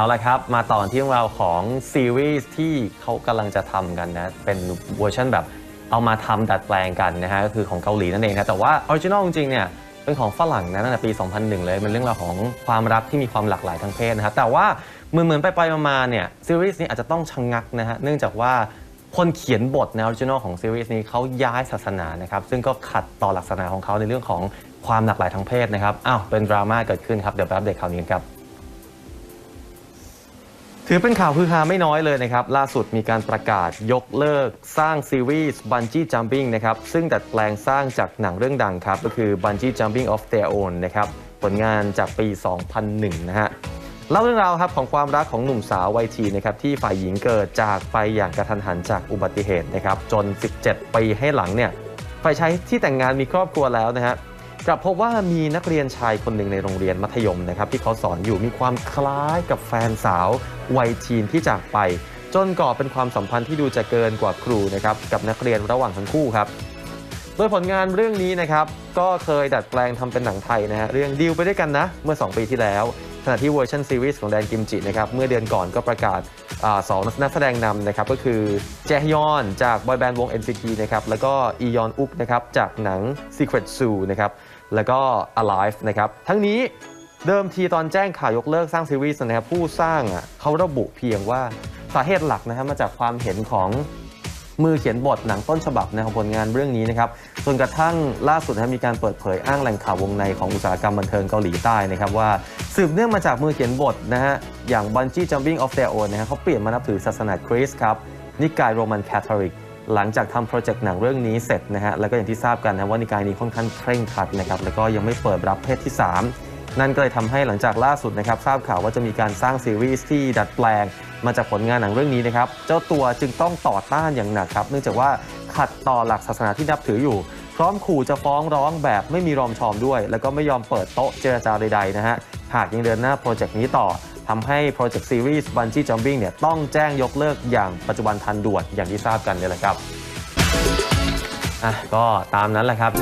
เอาละครับ มาต่อที่เรื่องราวของซีรีส์ที่เขากำลังจะทำกันนะ เป็นเวอร์ชันแบบเอามาทำดัดแปลงกันนะฮะ ก็คือของเกาหลีนั่นเองนะ แต่ว่าออริจินอลจริงๆเนี่ย เป็นของฝรั่งนะตั้งแต่ปี 2001 เลยมันเรื่องราวของความรักที่มีความหลากหลายทางเพศนะครับแต่ว่าเหมือนเหมือนไปไปๆมาๆเนี่ยซีรีส์นี้อาจจะต้องชะงงักนะฮะ เนื่องจากว่าคนเขียนบทในออริจินอลของซีรีส์นี้เขาย้ายศาสนานะครับ ซึ่งก็ขัดต่อหลักศาสนาของเขาในเรื่องของความหลากหลายทางเพศนะครับ อ้าว เป็นดราม่าเกิดขึ้นครับ เดี๋ยวไปอัปเดตข่าวนี้กันครับ ถือเป็นข่าวฮือฮาไม่น้อยเลยนะครับ ล่าสุดมีการประกาศยกเลิกสร้างซีรีส์ Bungee Jumping นะครับ ซึ่งดัดแปลงสร้างจากหนังเรื่องดังครับ ก็คือ Bungee Jumping of Their Own นะครับ ผลงานจากปี 2001 นะฮะเล่าเรื่องราวครับของความรักของหนุ่มสาววัยทีนะครับที่ฝ่ายหญิงเกิดจากไปอย่างกระทันหันจากอุบัติเหตุนะครับจน 17 ปีให้หลังเนี่ยฝ่ายชายที่แต่งงานมีครอบครัวแล้วนะฮะ กลับพบว่ามีนักเรียนชายคนหนึ่งในโรงเรียนมัธยมนะครับที่เขาสอนอยู่มีความคล้ายกับแฟนสาววัยทีนที่จากไป จนก่อเป็นความสัมพันธ์ที่ดูจะเกินกว่าครูนะครับกับนักเรียนระหว่างทั้งคู่ครับโดยผลงานเรื่องนี้นะครับก็เคยดัดแปลงทำเป็นหนังไทยนะฮะเรื่องดีลไปด้วยกันนะเมื่อ 2 ปีที่แล้วขณะที่เวอร์ชันซีรีส์ของแดนกิมจินะครับเมื่อเดือนก่อนก็ประกาศอสองนักแสดงนำนะครับก็คือแจฮยอนจากบอยแบนด์วง NCT นะครับแล้วก็อียอนอุกนะครับจากหนัง Secret Zoo นะครับ แล้วก็ Alive นะครับ ทั้งนี้เดิมทีตอนแจ้งข่าวยกเลิกสร้างซีรีส์นะครับผู้สร้างอะเขาระบุเพียงว่าสาเหตุหลักนะครับมาจากความเห็นของมือเขียนบทหนังต้นฉบับในของผลงานเรื่องนี้นะครับจนกระทั่งล่าสุดนะมีการเปิดเผยอ้างแหล่งข่าววงในของอุตสาหกรรมบันเทิงเกาหลีใต้นะครับว่าสืบเนื่องมาจากมือเขียนบทนะฮะอย่าง Bungee Jumping of Their Own นะฮะเขาเปลี่ยนมานับถือศาสนาคริสต์ครับนิกายโรมันคาทอลิก หลังจากทำโปรเจกต์หนังเรื่องนี้เสร็จนะฮะแล้วก็อย่างที่ทราบกันนะว่านิกายนี้ค่อนข้างเคร่งครัดนะครับแล้วก็ยังไม่เปิดรับเพศที่ 3 นั่นก็เลยทำให้หลังจากล่าสุดนะครับทราบข่าวว่าจะมีการสร้างซีรีส์ที่ดัดแปลง มาจากผลงานหนังเรื่องนี้นะครับเจ้าตัวจึงต้องต่อต้านอย่างหนักครับเนื่องจากว่าขัดต่อหลักศาสนาที่นับถืออยู่ พร้อมขู่จะฟ้องร้องแบบไม่มีรอมชอมด้วย แล้วก็ไม่ยอมเปิดโต๊ะเจรจาใดๆนะฮะหากยังเดินหน้าโปรเจกต์นี้ต่อ ทำให้โปรเจกต์ซีรีส์ Bungee Jumping เนี่ยต้องแจ้งยกเลิกอย่างปัจจุบันทันด่วนอย่างที่ทราบกันเนี่ยแหละครับอะก็ตามนั้นแหละครับ